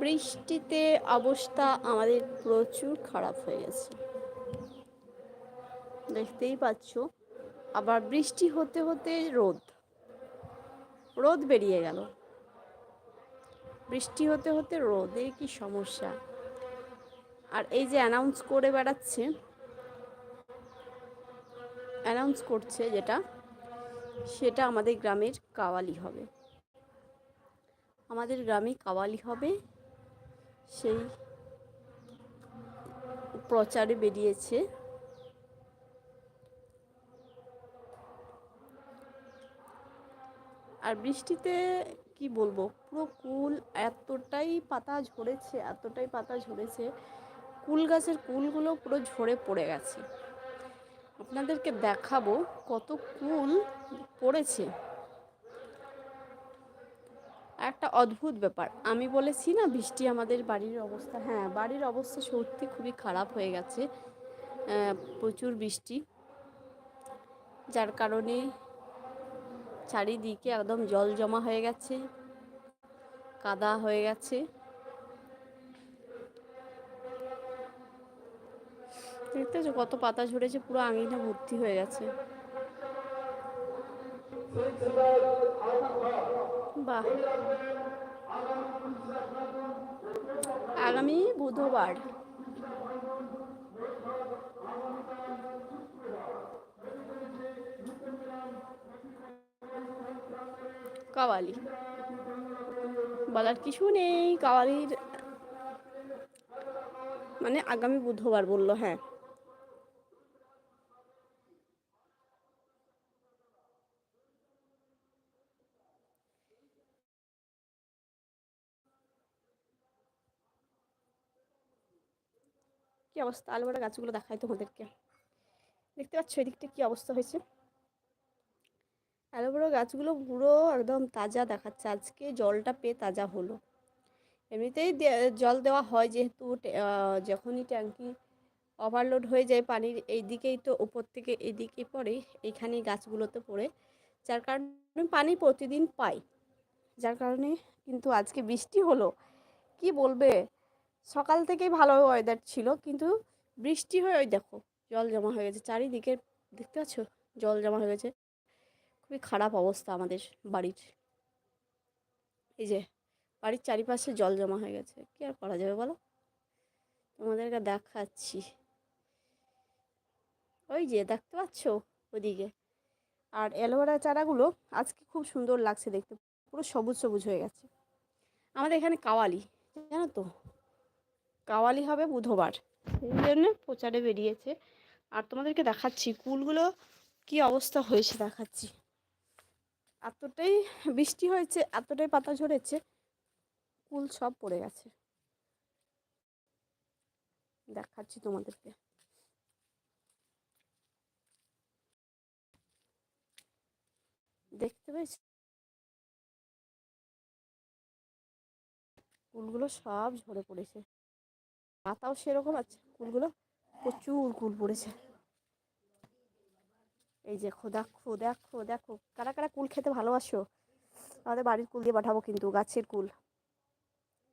বৃষ্টিতে অবস্থা আমাদের প্রচুর খারাপ হয়ে গেছে। দেখতেই পাচ্ছ, আবার বৃষ্টি হতে হতে রোদ। রোদ বেরিয়ে গেল। বৃষ্টি হতে হতে রোদে কি সমস্যা? আর এই যে অ্যানাউন্স করে বেড়াচ্ছে অ্যানাউন্স করছে যেটা, সেটা আমাদের গ্রামের কাওয়ালি হবে। আমাদের গ্রামে কাওয়ালি হবে সেই প্রচারে বেরিয়েছে। আর বৃষ্টিতে কি বলব, পুরো কুল এতটাই পাতা ঝরেছে, এতটাই পাতা ঝরেছে, কুল গাছের কুলগুলো পুরো ঝরে পড়ে গেছে। আপনাদেরকে দেখাবো কত কুল পড়েছে। একটা অদ্ভুত ব্যাপার। আমি বলেছি না, বৃষ্টি আমাদের বাড়ির অবস্থা হ্যাঁ বাড়ির অবস্থা সত্যি খুবই খারাপ হয়ে গেছে। প্রচুর বৃষ্টি। যার কারণে চারিদিকে একদম জল জমা হয়ে গেছে, কাদা হয়ে গেছে। দেখতে কত পাতা ঝরেছে, পুরো আঙিনা ভর্তি হয়ে গেছে। বাহ। আগামী বুধবার। কাওয়ালি। বলার কিছু নেই কাওয়ালির মানে আগামী বুধবার বলল হ্যাঁ। অবস্থা? আলুবাড়া গাছগুলো দেখাই তোমাদেরকে। দেখতে পাচ্ছ এদিকটা কি অবস্থা হয়েছে? অ্যালোভেরা গাছগুলো পুরো একদম তাজা দেখাচ্ছে। আজকে জলটা পেয়ে তাজা হলো। এমনিতেই জল দেওয়া হয় যেহেতু যখনই ট্যাঙ্কি ওভারলোড হয়ে যায় পানির এই দিকেই তো উপর থেকে এদিকে পড়ে এইখানে গাছগুলোতে পড়ে। যার কারণে পানি প্রতিদিন পাই। যার কারণে কিন্তু আজকে বৃষ্টি হলো। কি বলবে? সকাল থেকেই ভালো ওয়েদার ছিল, কিন্তু বৃষ্টি হয়ে, ওই দেখো, জল জমা হয়ে গেছে। চারিদিকে, দেখতে পাচ্ছ? জল জমা হয়ে গেছে। খুবই খারাপ অবস্থা আমাদের বাড়ির। এই যে, বাড়ির চারিপাশে জল জমা হয়ে গেছে। কি আর করা যাবে বলো? তোমাদেরকে দেখাচ্ছি। ওই যে, দেখতে পাচ্ছ? ওদিকে। আর অ্যালোভেরা চারাগুলো আজকে খুব সুন্দর লাগছে দেখতে। পুরো সবুজ সবুজ হয়ে গেছে। আমাদের এখানে কাওয়ালি, জানো তো? কাওয়ালি হবে বুধবার। সেই জন্য প্রচারে বেরিয়েছে। আর তোমাদেরকে দেখাচ্ছি, কুলগুলো কি অবস্থা হয়েছে দেখাচ্ছি। এতটাই বৃষ্টি হয়েছে, এতটাই পাতা ঝরেছে, কুল সব পড়ে গেছে। দেখাচ্ছি তোমাদেরকে। দেখতে পেয়েছি? কুলগুলো সব ঝরে পড়েছে। পাতাও সেরকম আছে কুলগুলো প্রচুর কুল পড়েছে। এই দেখো দেখো দেখো দেখো কারা কারা কুল খেতে ভালোবাসো? আমাদের বাড়ির কুল দিয়ে পাঠাবো কিন্তু, গাছের কুল।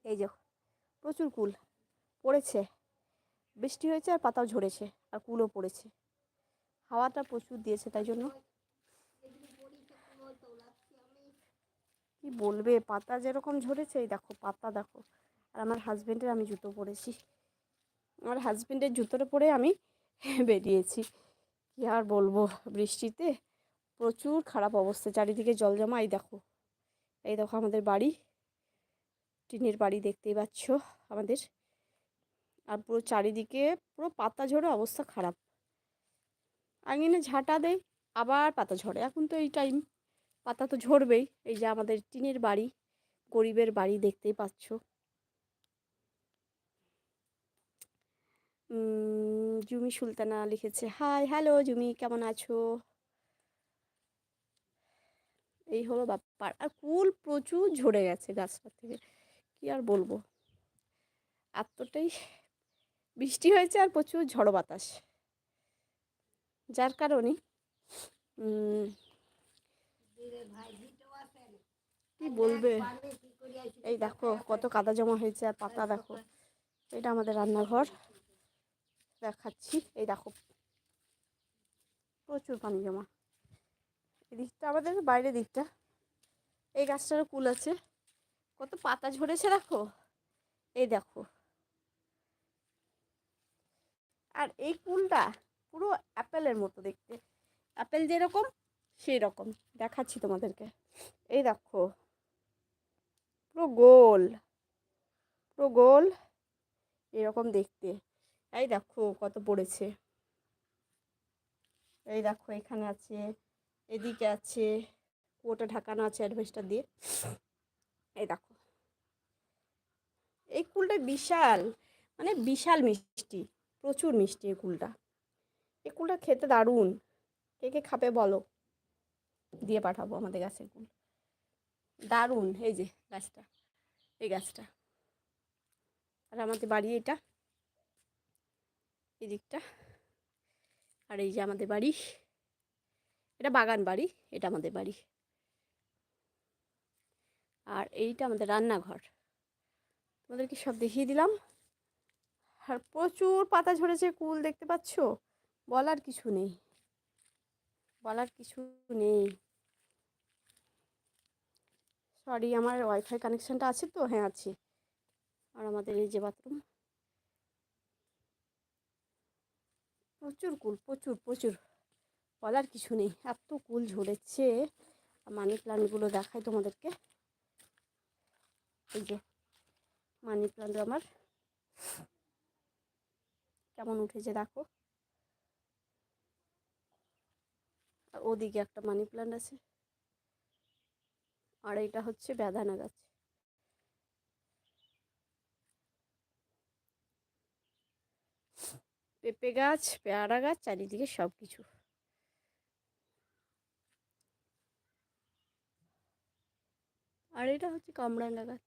এই যে, প্রচুর কুল পড়েছে। বৃষ্টি হয়েছে আর পাতাও ঝরেছে, আর কুলও পড়েছে। হাওয়াটা প্রচুর দিয়েছে তাই জন্য। কি বলবে, পাতা যেরকম ঝরেছে, এই দেখো, পাতা দেখো। আর আমার হাজব্যান্ডের আমি জুতো পরেছি। আমার হাজব্যান্ডের জুতোটা পরে আমি বেরিয়েছি। কী আর বলব, বৃষ্টিতে প্রচুর খারাপ অবস্থা, চারিদিকে জল জমা। এই দেখো এই দেখো আমাদের বাড়ি, টিনের বাড়ি দেখতেই পাচ্ছ আমাদের। আর পুরো চারিদিকে পুরো পাতা ঝরে অবস্থা খারাপ। আঙিনে ঝাঁটা দেয় আবার পাতা ঝরে। এখন তো এই টাইম পাতা তো ঝরবেই। এই যে আমাদের টিনের বাড়ি, গরিবের বাড়ি দেখতেই পাচ্ছ। জুমি সুলতানা লিখেছে হাই হ্যালো জুমি, কেমন আছো? এই হলো ব্যাপার। আর কুল প্রচুর ঝরে গেছে গাছটা থেকে, কি আর বলব? এতটাই বৃষ্টি হয়েছে আর প্রচুর ঝড়ো বাতাস। যার কারণে কি বলবে? এই দেখো, কত কাদা জমা হয়েছে আর পাতা দেখো। এটা আমাদের রান্নাঘর। দেখাচ্ছি। এই দেখো। প্রচুর পানি জমা। এই এদিকটা আমাদের বাইরের দিকটা। এই গাছটারও কুল আছে। কত পাতা ঝরেছে দেখো। এই দেখো। আর এই কুলটা পুরো অ্যাপেলের মতো দেখতে। অ্যাপেল যেরকম সেই রকম দেখাচ্ছি তোমাদেরকে। এই দেখো। পুরো গোল। পুরো গোল। এরকম দেখতে। এই দেখো কত পড়েছে। এই দেখো এখানে আছে, এদিকে আছে কুয়োটা ঢাকানো আছে অ্যাডভেস্টার দিয়ে। এই দেখো। এই কুলটা বিশাল মানে বিশাল মিষ্টি, প্রচুর মিষ্টি এই কুলটা। এই কুলটা খেতে দারুণ। কে কে খাবে বলো? দিয়ে পাঠাবো আমাদের গাছের কুল। দারুণ, এই যে গাছটা, এই গাছটা। আর আমাদের বাড়ি এটা। এই দিকটা আর এই যে আমাদের বাড়ি। এটা বাগান বাড়ি, এটা আমাদের বাড়ি। আর এইটা আমাদের রান্নাঘর। তোমাদেরকে সব দেখিয়ে দিলাম। আর প্রচুর পাতা ঝরেছে, কুল দেখতে পাচ্ছ? বলার কিছু নেই। বলার কিছু নেই। সরি আমার ওয়াইফাই কানেকশানটা আছে তো? হ্যাঁ আছে। আর আমাদের এই যে বাথরুম প্রচুর কুল, প্রচুর প্রচুর। বলার কিছু নেই, এত কুল ঝরেছে। মানি প্লান্টগুলো দেখাই তোমাদেরকে। এই যে মানি প্লান্ট আমার কেমন উঠেছে দেখো। আর ওদিকে একটা মানি প্লান্ট আছে। আর এটা হচ্ছে বেদানা গাছ। পেঁপে গাছ, পেয়ারা গাছ, চারিদিকে সব কিছু আর এটা হচ্ছে কামরাঙ্গা গাছ।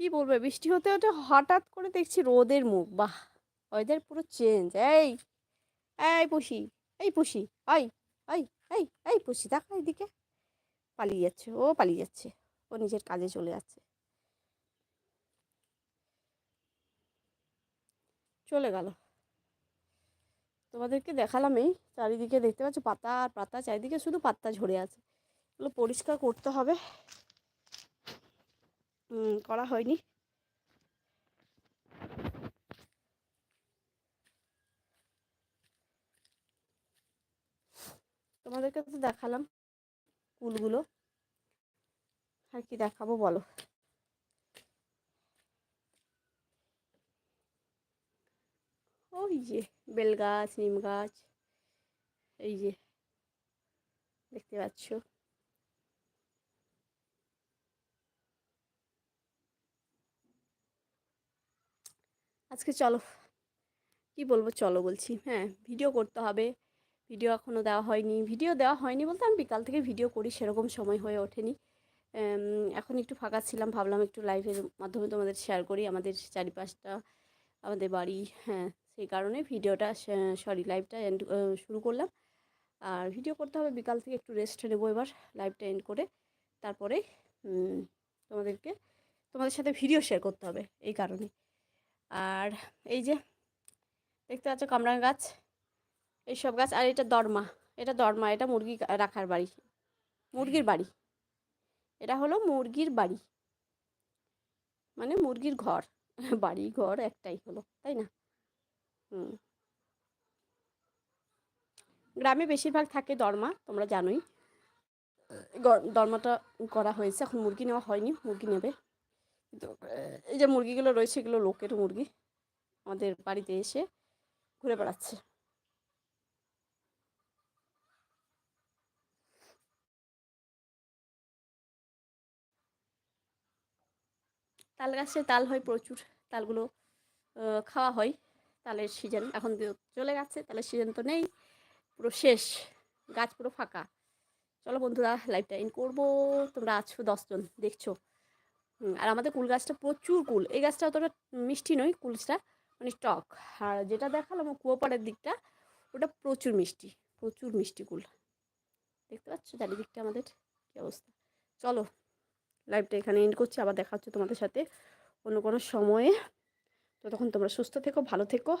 কি বলবে, বৃষ্টি হতে হতে হঠাৎ করে দেখছি রোদের মুখ। বাহ! ওয়েদার পুরো চেঞ্জ এই এই পুষি এই পুষি আই আই এই এই পুষি, দেখা এইদিকে পালিয়ে যাচ্ছে, ও পালিয়ে যাচ্ছে। ও নিজের কাজে চলে যাচ্ছে। চলে গেল। তোমাদেরকে দেখালাম এই চারিদিকে দেখতে পাচ্ছ পাতা আর পাতা, চারিদিকে শুধু পাতা ঝরে আছে। এগুলো পরিষ্কার করতে হবে। করা হয়নি। তোমাদেরকে তো দেখালাম কুলগুলো। আর কি দেখাবো বলো। ওই যে, বেল গাছ, নিম গাছ, এই যে, দেখতে পাচ্ছ। আজকে চলো, কি বলব, চলো বলছি হ্যাঁ ভিডিও করতে হবে। ভিডিও এখনও দেওয়া হয়নি। ভিডিও দেওয়া হয়নি বলতে আমি বিকাল থেকে ভিডিও করি, সেরকম সময় হয়ে ওঠেনি। এখন একটু ফাঁকা ছিলাম, ভাবলাম একটু লাইভের মাধ্যমে তোমাদের শেয়ার করি। আমাদের চারিপাশটা, আমাদের বাড়ি হ্যাঁ সেই কারণে ভিডিওটা সরি লাইভটা এন্ড শুরু করলাম। আর ভিডিও করতে হবে, বিকাল থেকে একটু রেস্ট নেব এবার লাইভটা এন্ড করে। তারপরে তোমাদেরকে, তোমাদের সাথে ভিডিও শেয়ার করতে হবে, এই কারণে আর এই যে, দেখতে পাচ্ছ কামরাঙা গাছ, এইসব গাছ, আর এটা দরমা এটা দরমা, এটা মুরগি রাখার বাড়ি, মুরগির বাড়ি। এটা হলো মুরগির বাড়ি মানে মুরগির ঘর বাড়ি ঘর একটাই হলো, তাই না? হুম। গ্রামে বেশিরভাগ থাকে দরমা, তোমরা জানোই। দরমাটা করা হয়েছে, এখন মুরগি নেওয়া হয়নি, মুরগি নেবে। কিন্তু এই যে মুরগিগুলো রয়েছে, এগুলো লোকের মুরগি। আমাদের বাড়িতে এসে ঘুরে বেড়াচ্ছে। তাল গাছে তাল হয় প্রচুর, তালগুলো খাওয়া হয়। তালের সিজন এখন চলে গেছে, তালের সিজন তো নেই, পুরো শেষ, গাছ পুরো ফাঁকা। চলো বন্ধুরা লাইভটা ইন করব। তোমরা আছো দশজন দেখছ? আর আমাদের কুল গাছটা প্রচুর কুল। এই গাছটা অতটা মিষ্টি নয় কুলসটা মানে টক। আর যেটা দেখালাম কুয়োপাড়ের দিকটা, ওটা প্রচুর মিষ্টি প্রচুর মিষ্টি কুল। দেখতে পাচ্ছ চারিদিকটা আমাদের কী অবস্থা? চলো লাইভটা এখানে এন্ড করছি, আবার দেখা হচ্ছে তোমাদের সাথে অন্য কোনো সময়ে। তো তখন তোমরা সুস্থ থেকো ভালো থেকো।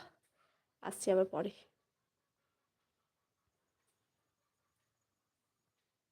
আসছি আবার পরে।